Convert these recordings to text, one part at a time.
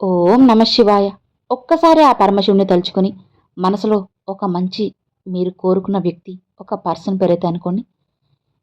ఓం నమ శివాయ. ఒక్కసారి ఆ పరమశివుని తలుచుకొని మనసులో ఒక మంచి మీరు కోరుకున్న వ్యక్తి ఒక పర్సన్ పేరైతే అనుకోండి.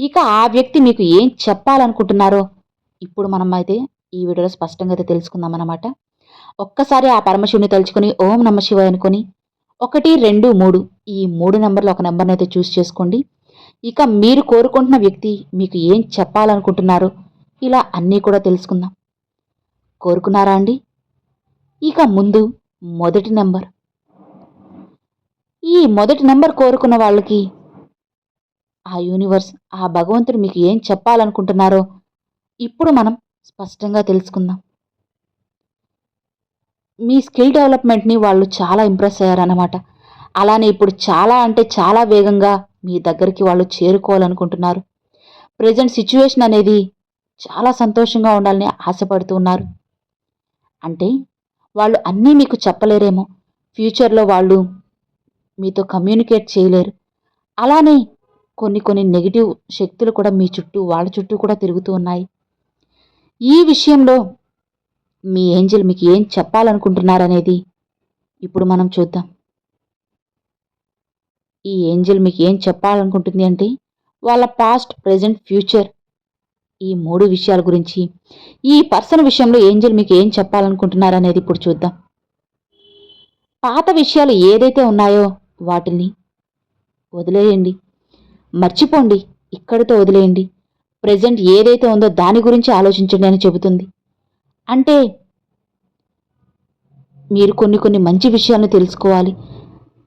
ఇక ఆ వ్యక్తి మీకు ఏం చెప్పాలనుకుంటున్నారో ఇప్పుడు మనం అయితే ఈ వీడియోలో స్పష్టంగా అయితే తెలుసుకుందాం అన్నమాట. ఒక్కసారి ఆ పరమశివుని తలుచుకొని ఓం నమ శివాయ అనుకొని ఒకటి రెండు మూడు ఈ మూడు నెంబర్లు ఒక నెంబర్ని అయితే చూస్ చేసుకోండి. ఇక మీరు కోరుకుంటున్న వ్యక్తి మీకు ఏం చెప్పాలనుకుంటున్నారో ఇలా అన్నీ కూడా తెలుసుకుందాం. కోరుకున్నారా అండి? ఇక ముందు మొదటి నెంబర్. ఈ మొదటి నెంబర్ కోరుకున్న వాళ్ళకి ఆ యూనివర్స్ ఆ భగవంతుడు మీకు ఏం చెప్పాలనుకుంటున్నారో ఇప్పుడు మనం స్పష్టంగా తెలుసుకుందాం. మీ స్కిల్ డెవలప్మెంట్ని వాళ్ళు చాలా ఇంప్రెస్ అయ్యారన్నమాట. అలానే ఇప్పుడు చాలా అంటే చాలా వేగంగా మీ దగ్గరికి వాళ్ళు చేరుకోవాలనుకుంటున్నారు. ప్రజెంట్ సిచ్యువేషన్ అనేది చాలా సంతోషంగా ఉండాలని ఆశపడుతూ ఉన్నారు. అంటే వాళ్ళు అన్నీ మీకు చెప్పలేరేమో. ఫ్యూచర్లో వాళ్ళు మీతో కమ్యూనికేట్ చేయలేరు. అలానే కొన్ని కొన్ని నెగిటివ్ శక్తులు కూడా మీ చుట్టూ వాళ్ళ చుట్టూ కూడా తిరుగుతూ ఉన్నాయి. ఈ విషయంలో మీ ఏంజల్ మీకు ఏం చెప్పాలనుకుంటున్నారనేది ఇప్పుడు మనం చూద్దాం. ఈ ఏంజల్ మీకు ఏం చెప్పాలనుకుంటుంది అంటే వాళ్ళ పాస్ట్ ప్రజెంట్ ఫ్యూచర్ ఈ మూడు విషయాల గురించి. ఈ పర్సన్ విషయంలో ఏంజల్ మీకు ఏం చెప్పాలనుకుంటున్నారనేది ఇప్పుడు చూద్దాం. పాత విషయాలు ఏదైతే ఉన్నాయో వాటిని వదిలేయండి. మర్చిపోండి. ఇక్కడితో వదిలేయండి. ప్రజెంట్ ఏదైతే ఉందో దాని గురించి ఆలోచించండి అని చెబుతుంది. అంటే మీరు కొన్ని కొన్ని మంచి విషయాలను తెలుసుకోవాలి.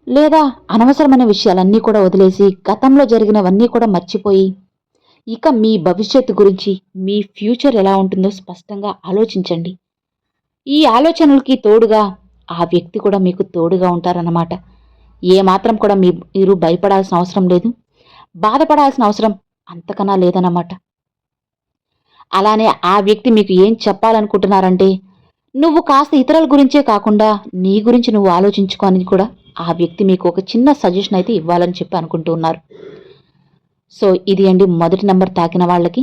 లేదా అనవసరమైన విషయాలన్నీ కూడా వదిలేసి గతంలో జరిగినవన్నీ కూడా మర్చిపోయి ఇక మీ భవిష్యత్తు గురించి మీ ఫ్యూచర్ ఎలా ఉంటుందో స్పష్టంగా ఆలోచించండి. ఈ ఆలోచనలకి తోడుగా ఆ వ్యక్తి కూడా మీకు తోడుగా ఉంటారన్నమాట. ఏమాత్రం కూడా మీ మీరు భయపడాల్సిన అవసరం లేదు. బాధపడాల్సిన అవసరం అంతకన్నా లేదన్నమాట. అలానే ఆ వ్యక్తి మీకు ఏం చెప్పాలనుకుంటున్నారంటే నువ్వు కాస్త ఇతరుల గురించే కాకుండా నీ గురించి నువ్వు ఆలోచించుకోని కూడా ఆ వ్యక్తి మీకు ఒక చిన్న సజెషన్ అయితే ఇవ్వాలని చెప్పి అనుకుంటూ ఉన్నారు. సో ఇది అండి మొదటి నెంబర్ తాకిన వాళ్ళకి.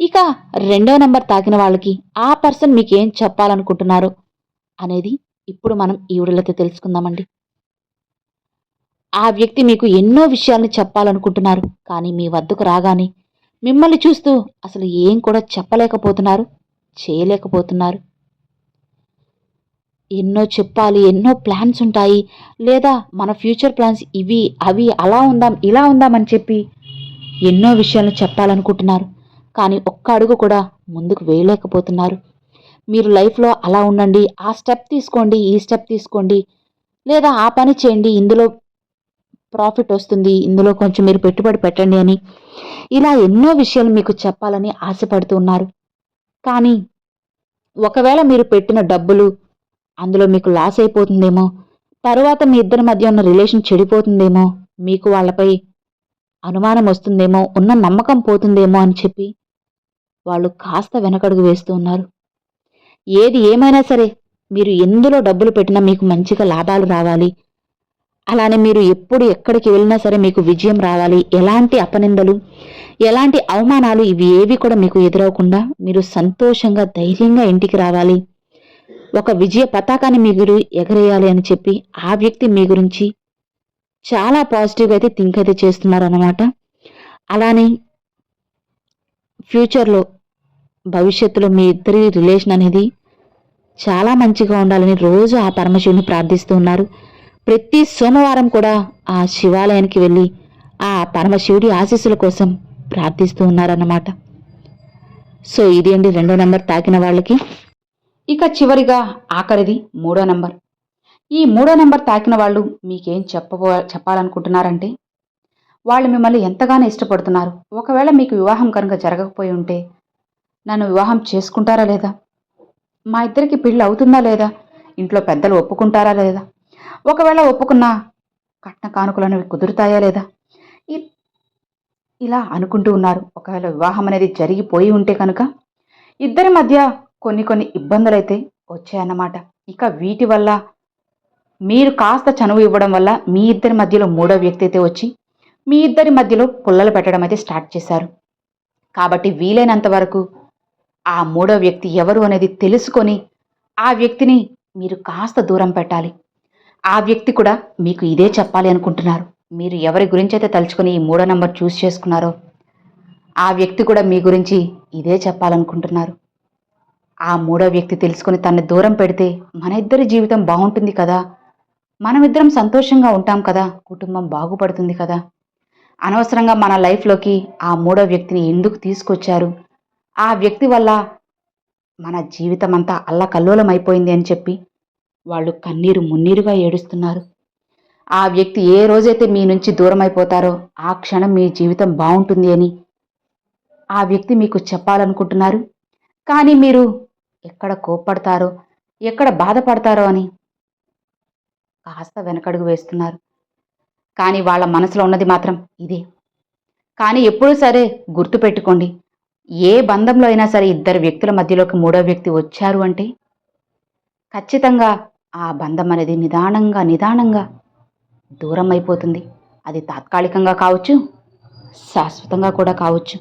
ఇక రెండవ నెంబర్ తాకిన వాళ్ళకి ఆ పర్సన్ మీకు ఏం చెప్పాలనుకుంటున్నారు అనేది ఇప్పుడు మనం ఈ వీడియోలో తెలుసుకుందామండి. ఆ వ్యక్తి మీకు ఎన్నో విషయాలను చెప్పాలనుకుంటున్నారు కానీ మీ వద్దకు రాగానే మిమ్మల్ని చూస్తూ అసలు ఏం కూడా చెప్పలేకపోతున్నారు చేయలేకపోతున్నారు. ఎన్నో చెప్పాలి ఎన్నో ప్లాన్స్ ఉంటాయి. లేదా మన ఫ్యూచర్ ప్లాన్స్ ఇవి అవి అలా ఉందాం ఇలా ఉందాం అని చెప్పి ఎన్నో విషయాలను చెప్పాలనుకుంటున్నారు. కానీ ఒక్క అడుగు కూడా ముందుకు వేయలేకపోతున్నారు. మీరు లైఫ్లో అలా ఉండండి ఆ స్టెప్ తీసుకోండి ఈ స్టెప్ తీసుకోండి లేదా ఆ పని చేయండి ఇందులో ప్రాఫిట్ వస్తుంది ఇందులో కొంచెం మీరు పెట్టుబడి పెట్టండి అని. ఇలా ఎన్నో విషయాలు మీకు చెప్పాలని ఆశపడుతున్నారు కానీ ఒకవేళ మీరు పెట్టిన డబ్బులు అందులో మీకు లాస్ అయిపోతుందేమో తర్వాత మీ ఇద్దరి మధ్య ఉన్న రిలేషన్ చెడిపోతుందేమో మీకు వాళ్ళపై అనుమానం వస్తుందేమో ఉన్న నమ్మకం పోతుందేమో అని చెప్పి వాళ్ళు కాస్త వెనకడుగు వేస్తూ ఉన్నారు. ఏది ఏమైనా సరే మీరు ఎందులో డబ్బులు పెట్టినా మీకు మంచిగా లాభాలు రావాలి. అలానే మీరు ఎప్పుడు ఎక్కడికి వెళ్ళినా సరే మీకు విజయం రావాలి. ఎలాంటి అపనిందలు ఎలాంటి అవమానాలు ఇవి ఏవి కూడా మీకు ఎదురవకుండా మీరు సంతోషంగా ధైర్యంగా ఇంటికి రావాలి. ఒక విజయ పతాకాన్ని మీరు ఎగరేయాలి అని చెప్పి ఆ వ్యక్తి మీ గురించి చాలా పాజిటివ్గా అయితే థింక్ అయితే చేస్తున్నారు అనమాట అలానే ఫ్యూచర్లో భవిష్యత్తులో మీ ఇద్దరి రిలేషన్ అనేది చాలా మంచిగా ఉండాలని రోజు ఆ పరమశివుని ప్రార్థిస్తూ ఉన్నారు. ప్రతి సోమవారం కూడా ఆ శివాలయానికి వెళ్ళి ఆ పరమశివుడి ఆశీస్సుల కోసం ప్రార్థిస్తూ ఉన్నారన్నమాట. సో ఇది అండి రెండో నెంబర్ తాకిన వాళ్ళకి. ఇక చివరిగా ఆఖరిది మూడో నెంబర్. ఈ మూడో నెంబర్ తాకిన వాళ్ళు మీకేం చెప్పబో చెప్పాలనుకుంటున్నారంటే? వాళ్ళు మిమ్మల్ని ఎంతగానో ఇష్టపడుతున్నారు. ఒకవేళ మీకు వివాహం కనుక జరగకపోయి ఉంటే నన్ను వివాహం చేసుకుంటారా లేదా? మా ఇద్దరికి పెళ్ళి అవుతుందా లేదా? ఇంట్లో పెద్దలు ఒప్పుకుంటారా లేదా? ఒకవేళ ఒప్పుకున్నా కట్న కానుకలు అనేవి కుదురుతాయా లేదా? ఇలా అనుకుంటూ ఉన్నారు. ఒకవేళ వివాహం అనేది జరిగిపోయి ఉంటే కనుక ఇద్దరి మధ్య కొన్ని కొన్ని ఇబ్బందులైతే వచ్చాయన్నమాట. ఇక వీటి వల్ల మీరు కాస్త చనువు ఇవ్వడం వల్ల మీ ఇద్దరి మధ్యలో మూడో వ్యక్తి అయితే వచ్చి మీ ఇద్దరి మధ్యలో పుల్లలు పెట్టడం అయితే స్టార్ట్ చేశారు. కాబట్టి వీలైనంత వరకు ఆ మూడో వ్యక్తి ఎవరు అనేది తెలుసుకొని ఆ వ్యక్తిని మీరు కాస్త దూరం పెట్టాలి. ఆ వ్యక్తి కూడా మీకు ఇదే చెప్పాలి అనుకుంటున్నారు. మీరు ఎవరి గురించి అయితే తలుచుకొని ఈ మూడో నంబర్ చూస్ చేసుకున్నారో ఆ వ్యక్తి కూడా మీ గురించి ఇదే చెప్పాలనుకుంటున్నారు. ఆ మూడో వ్యక్తి తెలుసుకొని తనని దూరం పెడితే మన ఇద్దరి జీవితం బాగుంటుంది కదా. మనమిద్దరం సంతోషంగా ఉంటాం కదా. కుటుంబం బాగుపడుతుంది కదా. అనవసరంగా మన లైఫ్లోకి ఆ మూడో వ్యక్తిని ఎందుకు తీసుకొచ్చారు? ఆ వ్యక్తి వల్ల మన జీవితం అంతా అల్లకల్లోలం అయిపోయింది అని చెప్పి వాళ్ళు కన్నీరు మున్నీరుగా ఏడుస్తున్నారు. ఆ వ్యక్తి ఏ రోజైతే మీ నుంచి దూరం అయిపోతారో ఆ క్షణం మీ జీవితం బాగుంటుంది అని ఆ వ్యక్తి మీకు చెప్పాలనుకుంటున్నారు. కానీ మీరు ఎక్కడ కోప్పడతారో ఎక్కడ బాధపడతారో అని కాస్త వెనకడుగు వేస్తున్నారు. కానీ వాళ్ళ మనసులో ఉన్నది మాత్రం ఇదే. కానీ ఎప్పుడూ సరే గుర్తుపెట్టుకోండి ఏ బంధంలో అయినా సరే ఇద్దరు వ్యక్తుల మధ్యలోకి మూడో వ్యక్తి వచ్చారు అంటే ఖచ్చితంగా ఆ బంధం అనేది నిదానంగా నిదానంగా దూరం అయిపోతుంది. అది తాత్కాలికంగా కావచ్చు శాశ్వతంగా కూడా కావచ్చు.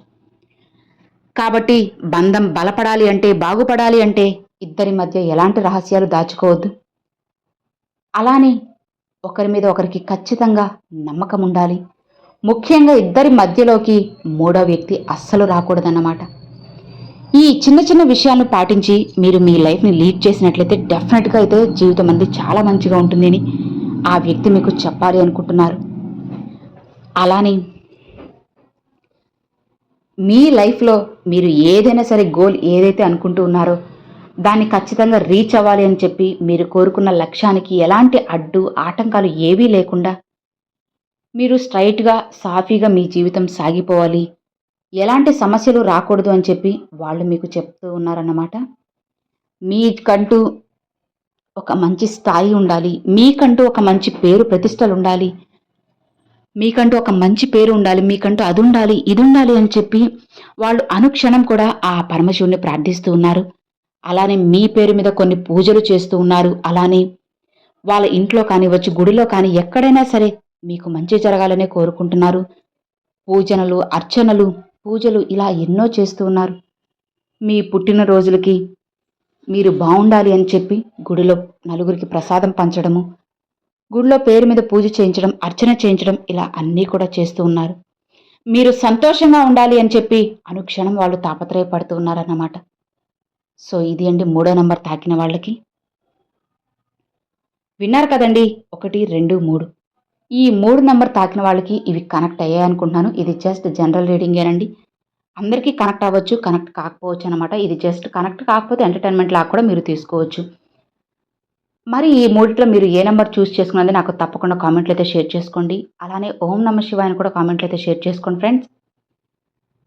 కాబట్టి బంధం బలపడాలి అంటే బాగుపడాలి అంటే ఇద్దరి మధ్య ఎలాంటి రహస్యాలు దాచుకోవద్దు. అలానే ఒకరి మీద ఒకరికి ఖచ్చితంగా నమ్మకం ఉండాలి. ముఖ్యంగా ఇద్దరి మధ్యలోకి మూడో వ్యక్తి అస్సలు రాకూడదన్నమాట. ఈ చిన్న చిన్న విషయాలను పాటించి మీరు మీ లైఫ్ని లీడ్ చేసినట్లయితే డెఫినెట్గా అయితే జీవితం అనేది చాలా మంచిగా ఉంటుందని ఆ వ్యక్తి మీకు చెప్పాలి అనుకుంటున్నారు. అలానే మీ లైఫ్లో మీరు ఏదైనా సరే గోల్ ఏదైతే అనుకుంటూ ఉన్నారో దాన్ని ఖచ్చితంగా రీచ్ అవ్వాలి అని చెప్పి మీరు కోరుకున్న లక్ష్యానికి ఎలాంటి అడ్డు ఆటంకాలు ఏవీ లేకుండా మీరు స్ట్రైట్గా సాఫీగా మీ జీవితం సాగిపోవాలి. ఎలాంటి సమస్యలు రాకూడదు అని చెప్పి వాళ్ళు మీకు చెప్తూ ఉన్నారన్నమాట. మీకంటూ ఒక మంచి స్థాయి ఉండాలి. మీకంటూ ఒక మంచి పేరు ప్రతిష్టలు ఉండాలి. మీకంటూ ఒక మంచి పేరు ఉండాలి. మీకంటూ అది ఉండాలి ఇది ఉండాలి అని చెప్పి వాళ్ళు అనుక్షణం కూడా ఆ పరమశివుని ప్రార్థిస్తూ ఉన్నారు. అలానే మీ పేరు మీద కొన్ని పూజలు చేస్తూ ఉన్నారు. అలానే వాళ్ళ ఇంట్లో కానీ వచ్చి గుడిలో కానీ ఎక్కడైనా సరే మీకు మంచి జరగాలనే కోరుకుంటున్నారు. పూజనలు అర్చనలు పూజలు ఇలా ఎన్నో చేస్తూ ఉన్నారు. మీ పుట్టినరోజులకి మీరు బాగుండాలి అని చెప్పి గుడిలో నలుగురికి ప్రసాదం పంచడము గుడిలో పేరు మీద పూజ చేయించడం అర్చన చేయించడం ఇలా అన్నీ కూడా చేస్తూ ఉన్నారు. మీరు సంతోషంగా ఉండాలి అని చెప్పి అనుక్షణం వాళ్ళు తాపత్రయపడుతూ ఉన్నారన్నమాట. సో ఇది అండి మూడో నంబర్ తాకిన వాళ్ళకి. విన్నారు కదండి? ఒకటి రెండు మూడు. ఈ మూడు నెంబర్ తాకిన వాళ్ళకి ఇవి కనెక్ట్ అయ్యాయి అనుకుంటున్నాను. ఇది జస్ట్ జనరల్ రీడింగేనండి అందరికీ కనెక్ట్ అవ్వచ్చు కనెక్ట్ కాకపోవచ్చు అనమాట ఇది జస్ట్ కనెక్ట్ కాకపోతే ఎంటర్టైన్మెంట్ లాగా కూడా మీరు తీసుకోవచ్చు. మరి ఈ మూడిట్లో మీరు ఏ నెంబర్ చూస్ చేసుకున్నది నాకు తప్పకుండా కామెంట్లు అయితే షేర్ చేసుకోండి. అలానే ఓం నమ శివాయని కూడా కామెంట్లు అయితే షేర్ చేసుకోండి ఫ్రెండ్స్.